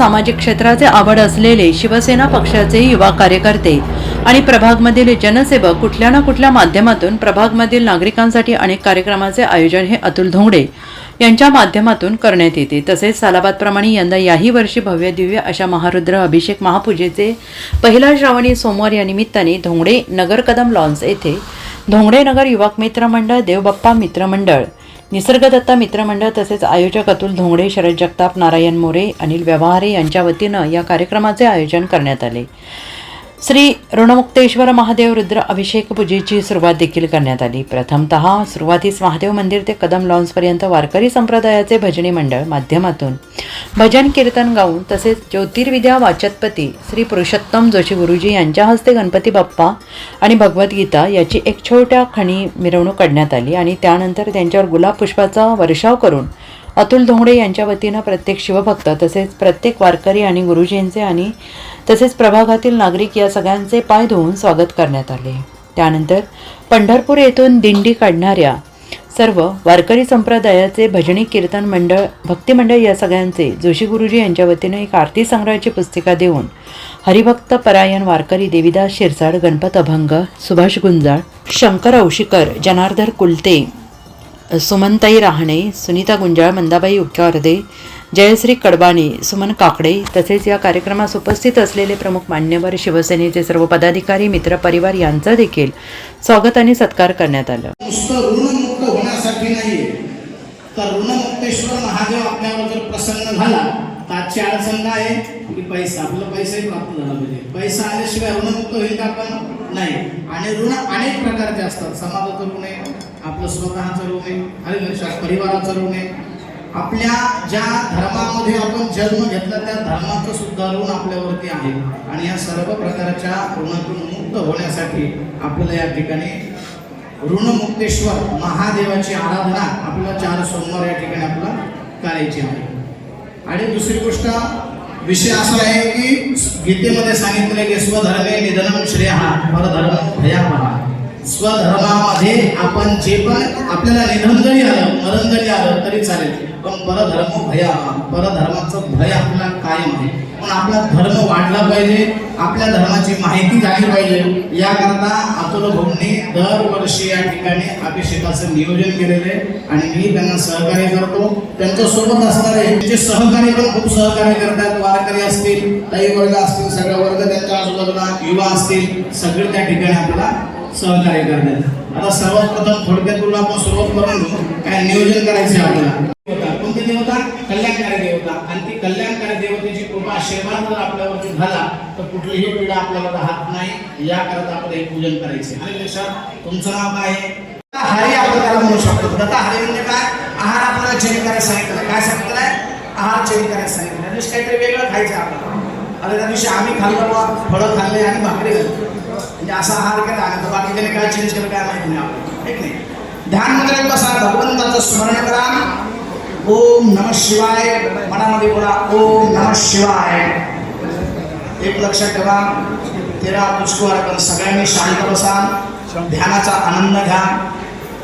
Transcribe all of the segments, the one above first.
सामाजिक क्षेत्राचे आवड असलेले शिवसेना पक्षाचे युवा कार्यकर्ते आणि प्रभागमधील जनसेवक कुठल्या ना कुठल्या माध्यमातून प्रभागमधील नागरिकांसाठी अनेक कार्यक्रमाचे आयोजन हे अतुल धोंगडे यांच्या माध्यमातून करण्यात येते. तसेच सालाबादप्रमाणे यंदा याही वर्षी भव्य दिव्य अशा महारुद्र अभिषेक महापूजेचे पहिला श्रावणी सोमवार या निमित्ताने धोंगडे नगर कदम लॉन्स येथे धोंगडे नगर युवक मित्र मंडळ देवबाप्पा मित्रमंडळ निसर्गदत्ता मित्रमंडळ तसेच आयोजक अतुल धोंगडे शरद जगताप नारायण मोरे अनिल व्यवहारे यांच्या वतीनं या कार्यक्रमाचे आयोजन करण्यात आले. श्री ऋणमुक्तेश्वर महादेव रुद्र अभिषेक पूजेची सुरुवात देखील करण्यात आली. प्रथमतः सुरुवातीस महादेव मंदिर ते कदम लॉन्सपर्यंत वारकरी संप्रदायाचे भजनी मंडळ माध्यमातून भजन कीर्तन गाऊन तसेच ज्योतिर्विद्या वाचतपती श्री पुरुषोत्तम जोशी गुरुजी यांच्या हस्ते गणपती बाप्पा आणि भगवद्गीता याची एक छोट्या खणी मिरवणूक काढण्यात आली आणि त्यानंतर त्यांच्यावर गुलाब पुष्पाचा वर्षाव करून अतुल धोंगडे यांच्या वतीनं प्रत्येक शिवभक्त तसेच प्रत्येक वारकरी आणि गुरुजींचे आणि तसेच प्रभागातील नागरिक या सगळ्यांचे पाय धुवून स्वागत करण्यात आले. त्यानंतर पंढरपूर येथून दिंडी काढणाऱ्या सर्व वारकरी संप्रदायाचे भजनी कीर्तन मंडळ भक्तिमंडळ या सगळ्यांचे जोशी गुरुजी यांच्या वतीनं एक आरती संग्रहाची पुस्तिका देऊन हरिभक्त परायण वारकरी देविदास शिरसाड गणपत अभंग सुभाष गुंजाळ शंकर औशिकर जनार्दर कुलते सुमनताई राहणे सुनीता गुंजाळ मंदाबाई उक्यावर्दे जयश्री कडबाणी सुमन काकडे तसेच या कार्यक्रमास उपस्थित असलेले प्रमुख मान्यवर शिवसेनेचे सर्व पदाधिकारी मित्र परिवार यांचा देखील स्वागत आणि सत्कार करण्यात आला. ऋणमुक्त होण्यासाठी नाहीये. तर ऋणमुक्तेश्वर महादेव आपल्यावर जर प्रसन्न झाला तर आजची अडचण काय आहे? की पैसा आपलं पैसाही प्राप्त झाला पाहिजे. पैसा आल्याशिवाय ऋणमुक्त होईल का आपण? नाही. आणि ऋण अनेक प्रकारचे असतात. समाजाचं ऋण आहे. आपलं स्वतःचं रोग आहे आणि लक्षात परिवाराचं रोग आहे. आपल्या ज्या धर्मामध्ये आपण जन्म घेतला त्या धर्माचं सुद्धा ऋण आपल्यावरती आहे. आणि या सर्व प्रकारच्या ऋणातून मुक्त होण्यासाठी आपल्याला या ठिकाणी ऋणमुक्तेश्वर महादेवाची आराधना आपल्याला चार सोमवार या ठिकाणी आपल्याला करायची आहे. आणि दुसरी गोष्ट विषय असा आहे की गीतेमध्ये सांगितलं की स्वधर्मे निधनम श्रेया परधर्म भयावहा. स्वधर्मामध्ये आपण जे पण आपल्याला निधन जरी आलं मरण जरी आलं तरी चालेल. पण परधर्म भया परधर्माचं भय आपल्याला कायम आहे. पण आपला धर्म वाढला पाहिजे आपल्या धर्माची माहिती झाली पाहिजे. याकरता अतुल भाऊंनी दरवर्षी या ठिकाणी अभिषेकाचं नियोजन केलेलं आहे. आणि मी त्यांना सहकार्य करतो. त्यांच्यासोबत असणारे जे सहकारी पण खूप सहकार्य करतात. वारकरी असतील काही वर्ग असतील सगळे वर्ग त्यांच्या आजूबाजूला युवा असतील सगळे त्या ठिकाणी आपल्याला सहकार्य करण्यात आता सर्वात प्रथम थोडक्यात तुला आपण सुरुवात करून काय नियोजन करायचे आपल्याला? देवता. कोणती देवता? कल्याणकारी देवता. आणि ती कल्याणकारी देवतेची कृपा आशीर्वाद जर आपल्यावरती झाला तर कुठलीही पीडा आपल्याला राहत नाही. याकरता आपण हे पूजन करायचे आणि लक्षात तुमचं नाव काय आहे? हरी आपण त्याला म्हणू शकतो. दत्ता हरी म्हणजे काय? आहार आपल्याला चेंज करायला सांगितलं काय सांगितलंय आहार चेंज करायला सांगितलं काहीतरी वेगळं खायचं आपल्याला. अरे त्या दिवशी आम्ही खाल्लं बा फळं खाल्ले आणि भाकरी खाल्ली. म्हणजे असा आहार केला आणि तर बाकीच्याने काय चेंज केलं काय माहिती नाही आपण ठीक नाही ध्यान मुद्रेत बसा भगवंताचं स्मरण करा. ओम नम शिवाय. मनामध्ये बोला ओम नम शिवाय. एक लक्षात ठेवा तेरा पुष्कवार अर्पण सगळ्यांनी शांत बसा. ध्यानाचा आनंद घ्या.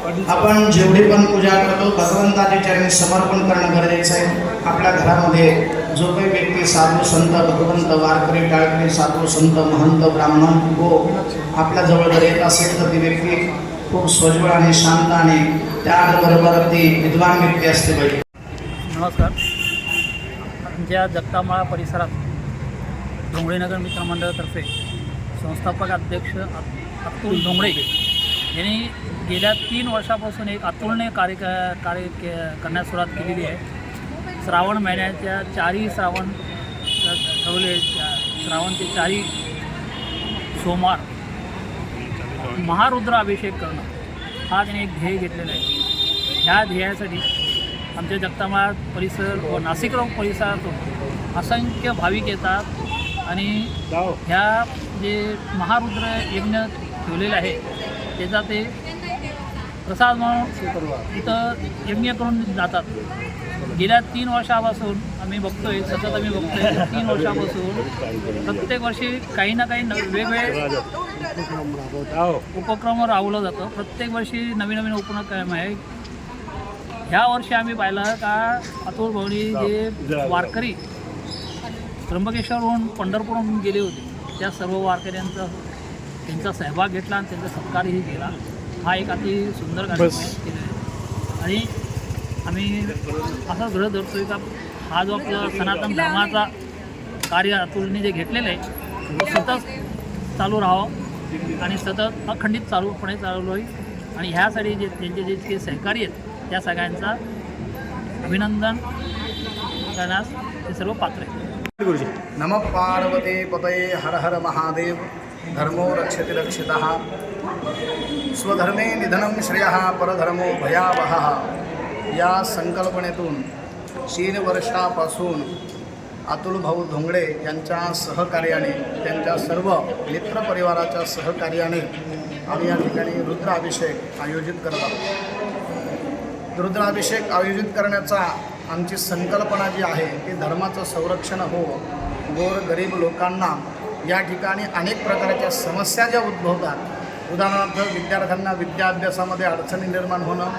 आपण जेवढी पण पूजा करतो भगवंताच्या चरणी समर्पण करणं गरजेचं आहे. आपल्या घरामध्ये जो काही व्यक्ती साधू संत भगवंत वारकरी टाळकरी साधू संत महंत ब्राह्मण हो आपल्या जवळ जर येत असेल तर ती व्यक्ती खूप स्वज्वळ आणि शांत आणि त्याचबरोबर ती विद्वान व्यक्ती असते पाहिजे नमस्कार. आमच्या जगतामाळा परिसरात डोंगळेनगर मित्रमंडळातर्फे संस्थापक अध्यक्ष अतुल डोंगळे यांनी गेल्या तीन वर्षापासून एक अतुलने कार्य क- कार्य के- करण्यास सुरुवात केलेली आहे. श्रावण महिन्याच्या चारही श्रावण ठरवले श्रावणचे चारही सोमवार महारुद्र अभिषेक करणं हा त्याने एक ध्येय घेतलेला आहे. ह्या ध्येयासाठी आमच्या जगतामाळ परिसर व नाशिकराव परिसरातून असंख्य भाविक येतात आणि ह्या जे महारुद्र यज्ञ ठेवलेलं आहे त्याचा ते प्रसाद म्हणून इथं यज्ञ करून जातात. गेल्या तीन वर्षापासून आम्ही बघतोय सतत आम्ही बघतोय. तीन वर्षापासून प्रत्येक वर्षी काही ना काही न वेगवेगळे उपक्रम राबवलं जातं. प्रत्येक वर्षी नवीन नवीन उपक्रम आहे. ह्या वर्षी आम्ही पाहिलं का अतुल भवनी जे वारकरी त्र्यंबकेश्वरहून पंढरपूरहून गेले होते. त्या सर्व वारकऱ्यांचं त्यांचा सहभाग घेतला आणि त्यांचा सत्कारही केला. हा एक अति सुंदर कार्यक्रम आहे केलेला आहे. आणि आम्ही असा ग्रह धरतोय का हा जो आपला सनातन धर्माचा कार्य अतुलने जे घेतलेलं आहे तो सतत चालू राहावं आणि सतत अखंडित चालूपणे चालू होईल आणि ह्यासाठी जे त्यांचे जे इतके सहकारी आहेत त्या सगळ्यांचा अभिनंदन करण्यास ते सर्व पात्र आहेत. गुरुजी नम पार्वते पतये हर हर महादेव. धर्मो रक्षति रक्षितः। स्वधर्मे निधनं श्रेयः परधर्मो भयावहः। या संकल्पनेतून तीन वर्षापासून अतुल भाऊ धोंगडे यांच्या सहकार्याने त्यांच्या सर्व मित्रपरिवाराच्या सहकार्याने आम्ही या ठिकाणी रुद्राभिषेक आयोजित करत आहोत. रुद्राभिषेक आयोजित करण्याचा आमची संकल्पना जी आहे ती धर्माचं संरक्षण हो गोर गरीब लोकांना या ठिकाणी अनेक प्रकारच्या समस्या ज्या उद्भवतात. उदाहरणार्थ विद्यार्थ्यांना विद्याभ्यासामध्ये अडचणी निर्माण होणं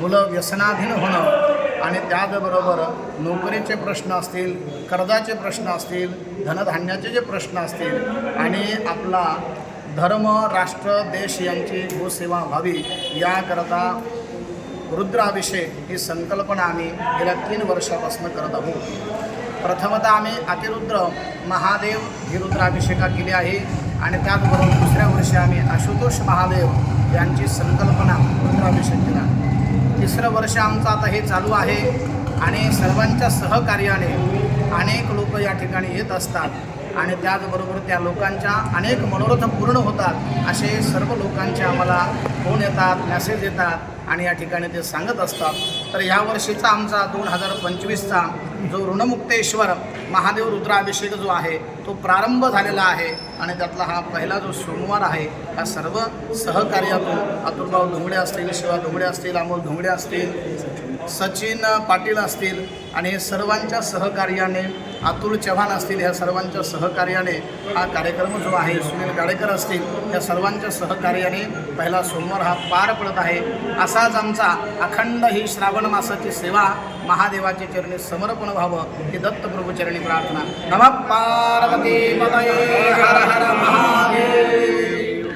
मुलं व्यसनाधीन होणं आणि त्याचबरोबर नोकरीचे प्रश्न असतील कर्जाचे प्रश्न असतील धनधान्याचे जे प्रश्न असतील आणि आपला धर्म राष्ट्र देश यांची गोसेवा व्हावी याकरता रुद्राभिषेक ही संकल्पना आम्ही गेल्या तीन वर्षापासून करत आहोत. प्रथमतः आम्ही अतिरुद्र महादेव ही रुद्राभिषेका केली आहे. आणि त्याचबरोबर दुसऱ्या वर्षी आम्ही आशुतोष महादेव यांची संकल्पना रुद्राभिषेक केला. तिसरं वर्ष आमचं आता हे चालू आहे आणि सर्वांच्या सहकार्याने अनेक लोक या ठिकाणी येत असतात. आणि त्याचबरोबर त्या लोकांच्या अनेक मनोरथ पूर्ण होतात. असे सर्व लोकांचे आम्हाला फोन येतात मेसेज येतात आणि या ठिकाणी ते सांगत असतात. तर ह्या वर्षीचा आमचा दोन हजार पंचवीसचा जो ऋणमुक्तेश्वर महादेव रुद्राभिषेक जो आहे तो प्रारंभ झालेला आहे आणि त्यातला हा पहिला जो सोमवार आहे या सर्व सहकार्यातून अतुलभाऊ धुंगडे असतील शिवा धुंगडे असतील अमोल धुंगडे असतील सचिन पाटील असतील आणि सर्वांच्या सहकार्याने अतुल चव्हाण असतील ह्या सर्वांच्या सहकार्याने हा कार्यक्रम जो आहे सुनील गाडेकर असतील या सर्वांच्या सहकार्याने पहिला सोमवार हा पार पडत आहे. असाच आमचा अखंड ही श्रावण मासाची सेवा महादेवाचे चरणी समर्पण व्हावं ही दत्तप्रभूचरणी प्रार्थना. नम पार्वती हर हर महादेव.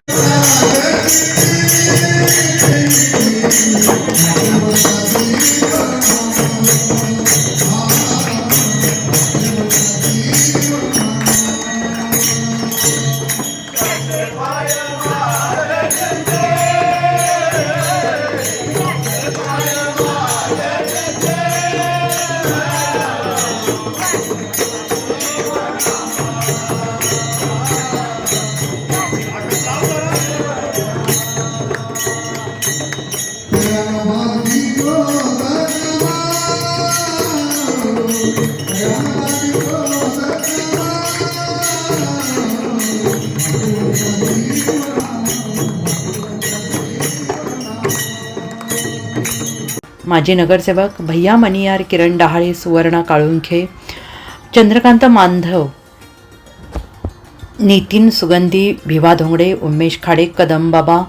माजी नगरसेवक भैया मनियार किरण डहाळे सुवर्णा काळुंखे चंद्रकांत मांधव नितीन सुगंधी भिवा धोंगडे उमेश खाडे कदम बाबा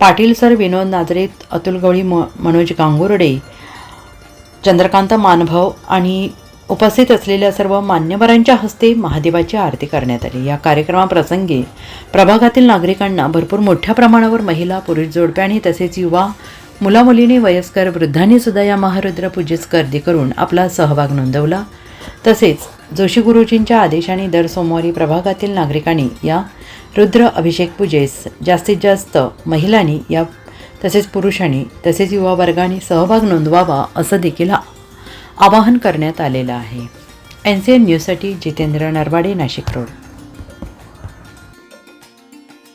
पाटील सर विनोद नाजरेत अतुल गवळी म मनोज गांगुर्डे चंद्रकांत मानभव आणि उपस्थित असलेल्या सर्व मान्यवरांच्या हस्ते महादेवाची आरती करण्यात आली. या कार्यक्रमाप्रसंगी प्रभागातील नागरिकांना भरपूर मोठ्या प्रमाणावर महिला पुरुष जोडप्यानी तसेच युवा मुलामुलींनी वयस्कर वृद्धांनी सुद्धा या महारुद्र पूजेस गर्दी करून आपला सहभाग नोंदवला. तसेच जोशी गुरुजींच्या आदेशाने दर सोमवारी प्रभागातील नागरिकांनी या रुद्र अभिषेक पूजेस जास्तीत जास्त महिलांनी या तसेच पुरुषांनी तसेच युवा वर्गाने सहभाग नोंदवावा असं देखील आवाहन करण्यात आलेलं आहे. एन सी एन न्यूजसाठी जितेंद्र नरवाडे नाशिक रोड.